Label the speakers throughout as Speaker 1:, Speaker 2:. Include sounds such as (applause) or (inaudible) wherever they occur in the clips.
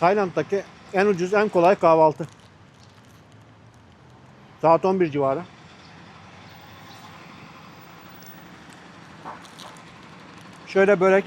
Speaker 1: Tayland'daki en ucuz, en kolay kahvaltı. Saat 11 civarı. Şöyle börek.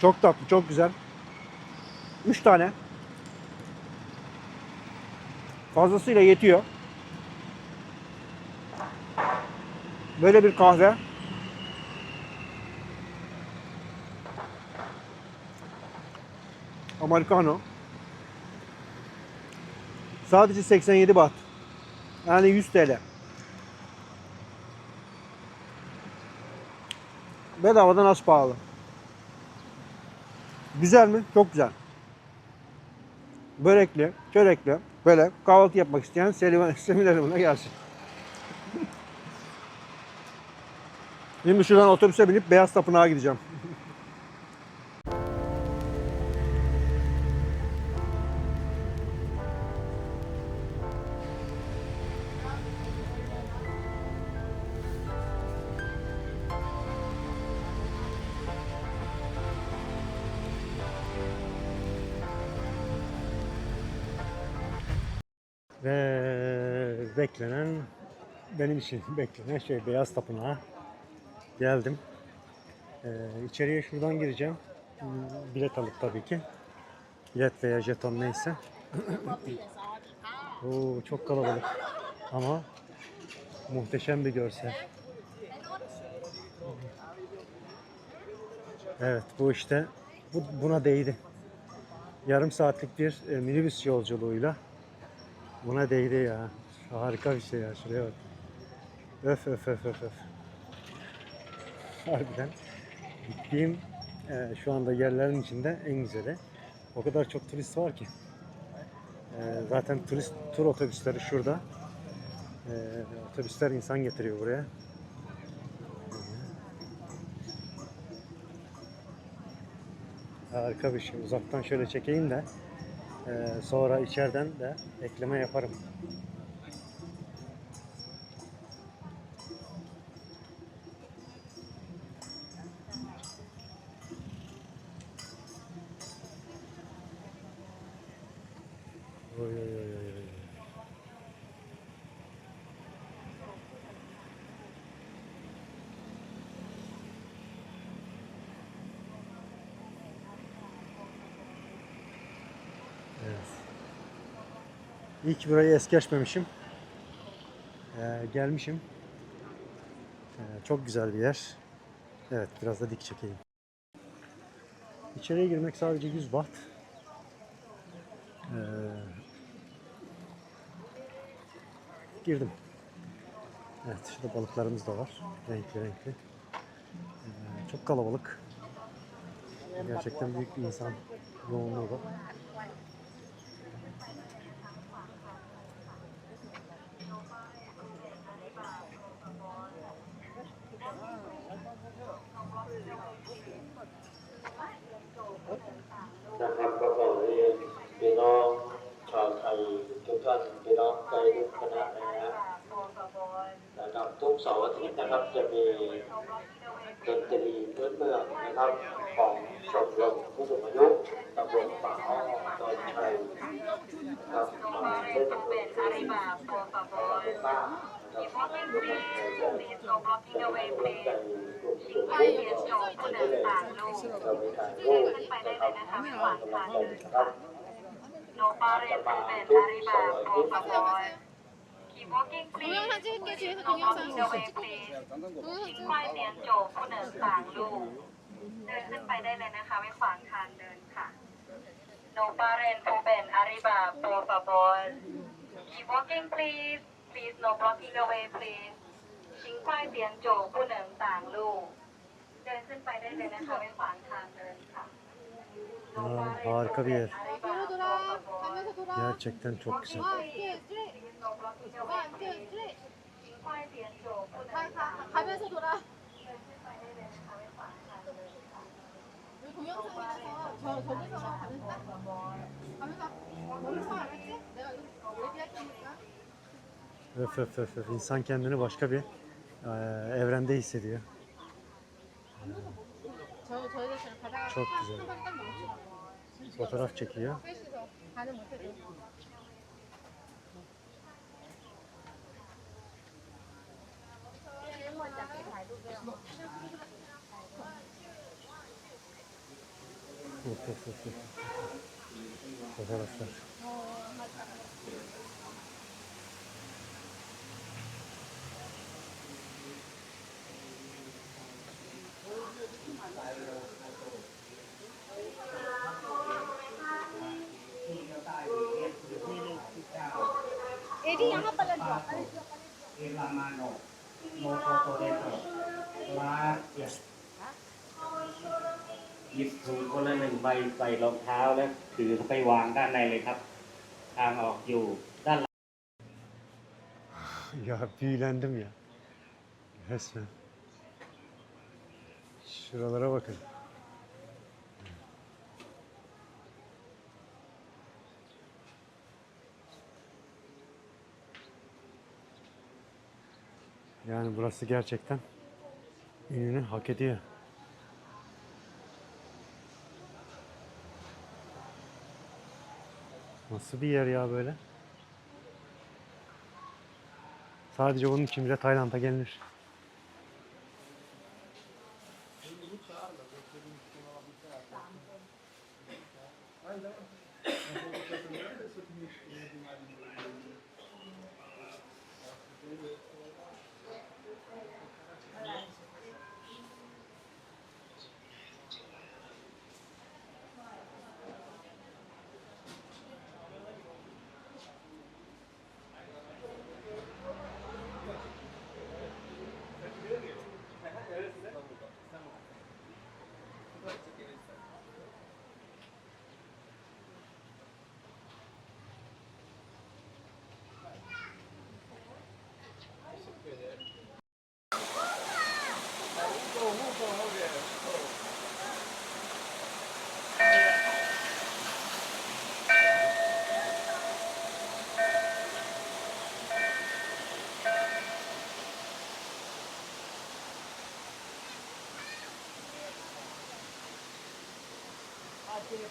Speaker 1: Çok tatlı, çok güzel. 3 tane. Fazlasıyla yetiyor. Böyle bir kahve. Americano. Sadece 87 baht. Yani 100 TL. Bedavadan az pahalı. Güzel mi? Çok güzel. Börekli, çörekli, böyle kahvaltı yapmak isteyen (laughs) seminerime gelsin. Şimdi şuradan otobüse binip Beyaz Tapınağa gideceğim. Benim için (laughs) beklenen şey Beyaz Tapınağa geldim. Ee, içeriye şuradan gireceğim. Hmm, Bilet alıp tabii ki. Bilet veya jeton neyse. (clears throat) Oo, çok kalabalık. Ama muhteşem bir görsel. Evet bu işte bu, buna değdi. Yarım saatlik bir e, minibüs yolculuğuyla buna değdi ya. Harika bir şey ya. Şuraya bak. Öf öf öf öf öf. Harbiden gittiğim e, şu anda yerlerin içinde en güzeli. O kadar çok turist var ki. E, zaten turist tur otobüsleri şurada. E, otobüsler insan getiriyor buraya. Harika bir şey. Uzaktan şöyle çekeyim de e, sonra içeriden de ekleme yaparım. Oy, oy, oy, oy. Evet. İyi ki burayı es geçmemişim. Ee, gelmişim. Ee, çok güzel bir yer. Evet, biraz da dik çekeyim. İçeriye girmek sadece 100 baht. Girdim. Evet, şurada balıklarımız da var. Renkli renkli. Ee, çok kalabalık. Gerçekten büyük bir insan yoğunluğu var.
Speaker 2: นะครับจะมีดนตรีพื้นเมืองนะครับของชมรมผู้สูงอายุตำบลป่าอ้อดอนชัยนะครับมาเล่นดนตรีเป็นบ้านนะครับทุกคนในใจกลุ่มสูงอายุเรามีการพูดนะครับกำลังใจนะครับ
Speaker 3: No paren, ven, arriba, por favor. Keep walking, please.
Speaker 4: 동영상 찍을게 뒤에서
Speaker 3: No
Speaker 4: 동영상
Speaker 3: blocking the way, please. ทิ้งควายเตียนโจกผู้เดินต่างลูก เดินขึ้นไปได้เลยนะคะ ไม่ขวางทางเดินค่ะ No paren, ven, arriba, por favor. Keep walking, please. Please, no blocking the way, please. ทิ้งควายเตียนโจกผู้เดินต่างลูก เดินขึ้นไปได้เลยนะคะ ไม่ขวางทางเดินค่ะ No
Speaker 1: Aa,
Speaker 3: paren,
Speaker 1: harika bir yer.
Speaker 3: arriba,
Speaker 4: 뒤로
Speaker 3: por
Speaker 4: 돌아.
Speaker 3: favor.
Speaker 4: 가면서 돌아.
Speaker 1: Gerçekten çok güzel.
Speaker 4: 원, 투, 쓰 리. 원, 투, 쓰리. 가, 가, 가면서 돌아. 여기 동영상이라서 저, 저기서 가면 딱. 가면서 멈춰, 알았지? 내가 여기 얘기할 테니까.
Speaker 1: Öf öf öf öf. İnsan kendini başka bir e, evrende hissediyor.
Speaker 4: 저 저희들 그냥 가다가
Speaker 1: çok
Speaker 4: 한-
Speaker 1: güzel.
Speaker 4: 한 바퀴 딱 나왔죠.
Speaker 1: Fotoğraf çekiyor. Of of of of. Arkadaşlar.
Speaker 4: Jadi yang apa lagi? Eva
Speaker 5: Mano, Moko Toreto. mano, no foto dentro. Gracias. หยิบถุงคนละหนึ่งใบใส่รองเท้าแล้วถือไปวางด้านในเลยครับ ทางออกอยู่ด้านหลัง
Speaker 1: Ya büyülendim ya. Resmen. Şuralara bakın. Yani burası gerçekten ününü hak ediyor. Nasıl bir yer ya böyle? Sadece bunun için bile Tayland'a gelinir.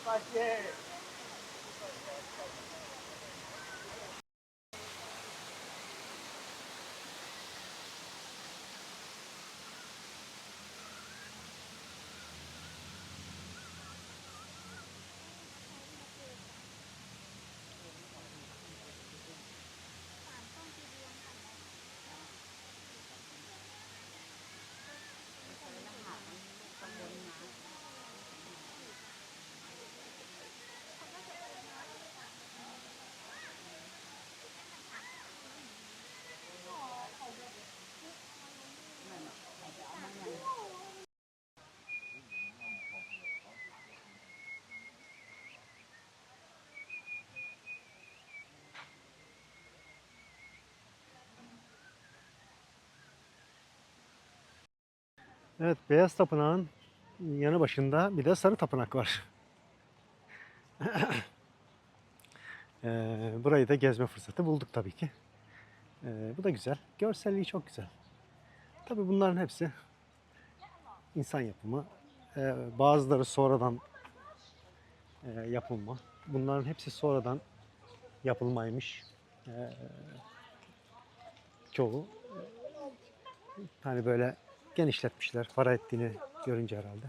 Speaker 1: Mathieu. Evet, Beyaz Tapınağın yanı başında bir de Sarı Tapınak var. (coughs) Ee, burayı da gezme fırsatı bulduk tabii ki. Ee, bu da güzel. Görselliği çok güzel. Tabii bunların hepsi insan yapımı. Ee, bazıları sonradan e, yapılma. Bunların hepsi sonradan yapılmaymış. Ee, çoğu hani böyle genişletmişler. Para ettiğini görünce herhalde.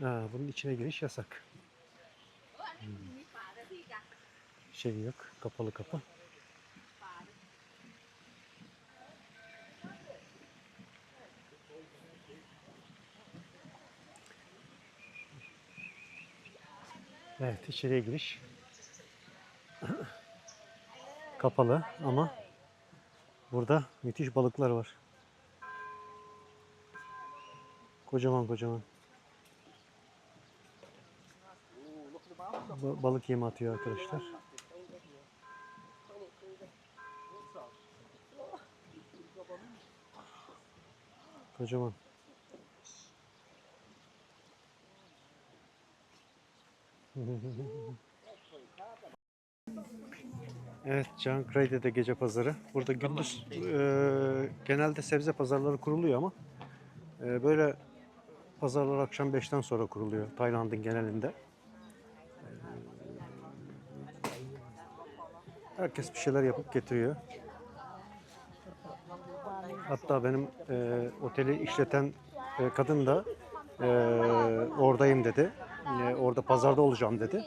Speaker 1: Ha, bunun içine giriş yasak. Hmm. Şey yok. Kapalı kapı. Evet içeriye giriş. (clears throat) Kapalı ama burada müthiş balıklar var. Kocaman kocaman. Ba- balık yemi atıyor arkadaşlar. Kocaman. Evet, Cankırı'da gece pazarı. Burada gündüz e, genelde sebze pazarları kuruluyor ama e, böyle pazarlar akşam 5'ten sonra kuruluyor Tayland'ın genelinde. E, herkes bir şeyler yapıp getiriyor. Hatta benim e, oteli işleten e, kadın da e, oradayım dedi. E, orada pazarda olacağım dedi.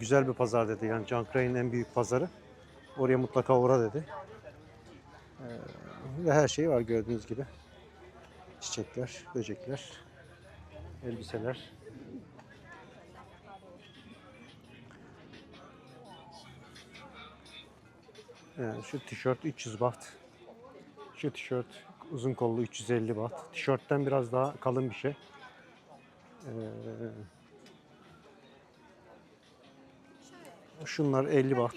Speaker 1: Güzel bir pazar dedi. Yani Cankırı'nın en büyük pazarı. Oraya mutlaka uğra dedi. E, ve her şey var gördüğünüz gibi. Çiçekler, böcekler, elbiseler. Yani şu tişört 300 baht. Şu tişört uzun kollu 350 baht. Tişörtten biraz daha kalın bir şey. Ee, şunlar 50 baht.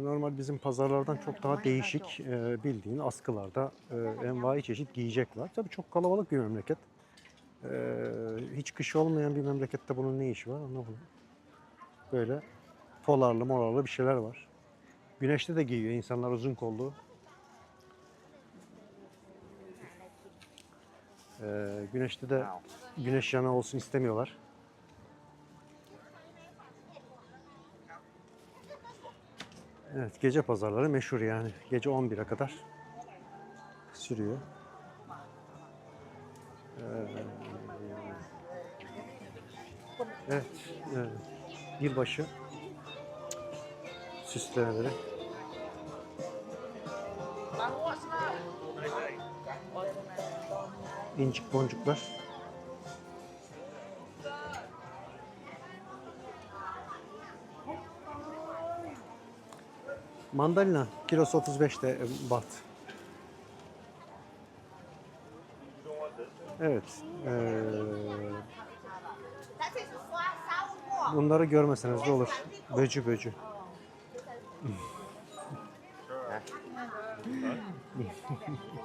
Speaker 1: Normal bizim pazarlardan çok daha değişik e, bildiğin askılarda e, envai çeşit giyecek var. Tabii çok kalabalık bir memleket. E, hiç kış olmayan bir memlekette bunun ne işi var anlamadım. Böyle polarlı morarlı bir şeyler var. Güneşte de giyiyor insanlar uzun kollu. E, güneşte de güneş yanı olsun istemiyorlar. Evet, gece pazarları meşhur yani. Gece 11'e kadar sürüyor. Ee, evet, evet. Yılbaşı süslemeleri. İncik boncuklar. Mandalina kilosu 35 de baht. Evet. eee, bunları görmeseniz de olur. Böcü böcü. (laughs)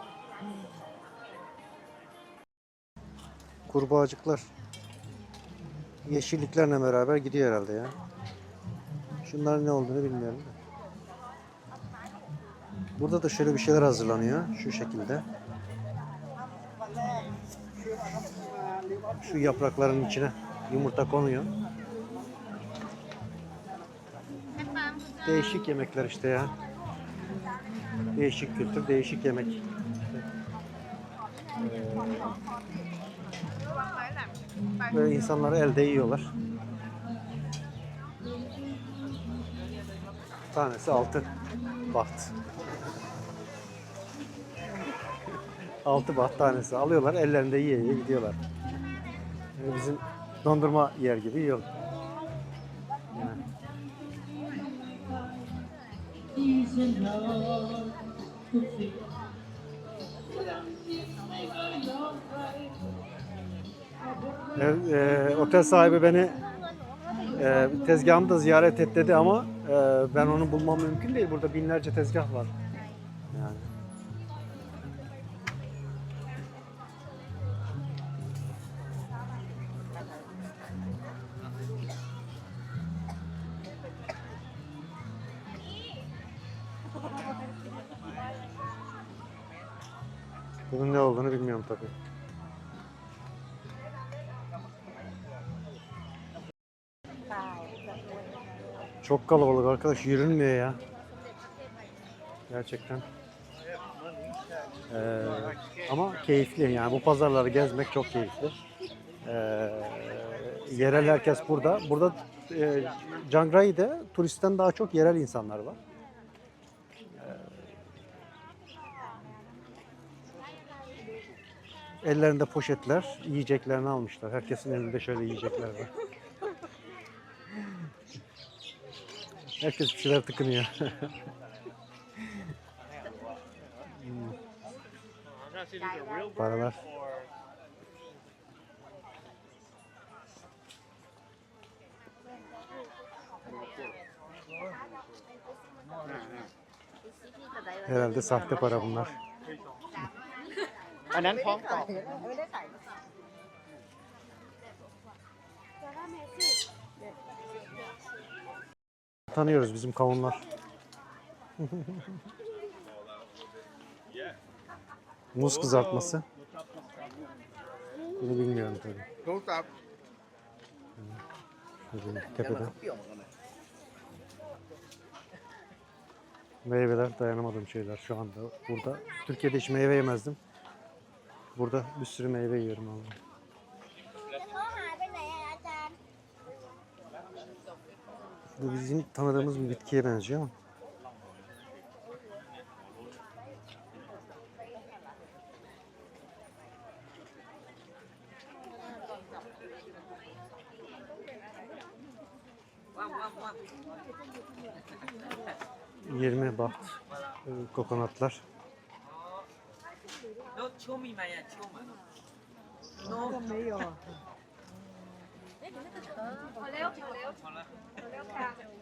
Speaker 1: Kurbağacıklar. Yeşilliklerle beraber gidiyor herhalde ya. Şunların ne olduğunu bilmiyorum. da. Burada da şöyle bir şeyler hazırlanıyor. Şu şekilde. Şu yaprakların içine yumurta konuyor. Değişik yemekler işte ya. Değişik kültür, değişik yemek. Böyle insanlar elde yiyorlar. Tanesi altı baht. 6 baht tanesi alıyorlar ellerinde yiye yiye gidiyorlar. Yani bizim dondurma yer gibi yiyor. Yani. E, otel sahibi beni e, tezgahımı da ziyaret et dedi ama e, ben onu bulmam mümkün değil. Burada binlerce tezgah var. Yani. Bunun ne olduğunu bilmiyorum tabii. Çok kalabalık arkadaş yürünmüyor ya. Gerçekten. Ee, ama keyifli yani bu pazarları gezmek çok keyifli. Ee, yerel herkes burada. Burada e, Cangrai'de turistten daha çok yerel insanlar var. Ellerinde poşetler, yiyeceklerini almışlar. Herkesin elinde şöyle yiyecekler var. Herkes bir şeyler tıkınıyor. Paralar. Herhalde sahte para bunlar.
Speaker 5: อันนั้นท้องกรอบ
Speaker 1: Tanıyoruz bizim kavunlar. Muz kızartması. Bunu bilmiyorum tabii. Doğru tepeden. Meyveler dayanamadığım şeyler şu anda burada. Türkiye'de hiç meyve yemezdim. Burada bir sürü meyve yiyorum abi. Bu bizim tanıdığımız bir bitkiye benziyor ama. Yirmi baht e, kokonatlar.
Speaker 6: No, show me
Speaker 3: meu carro.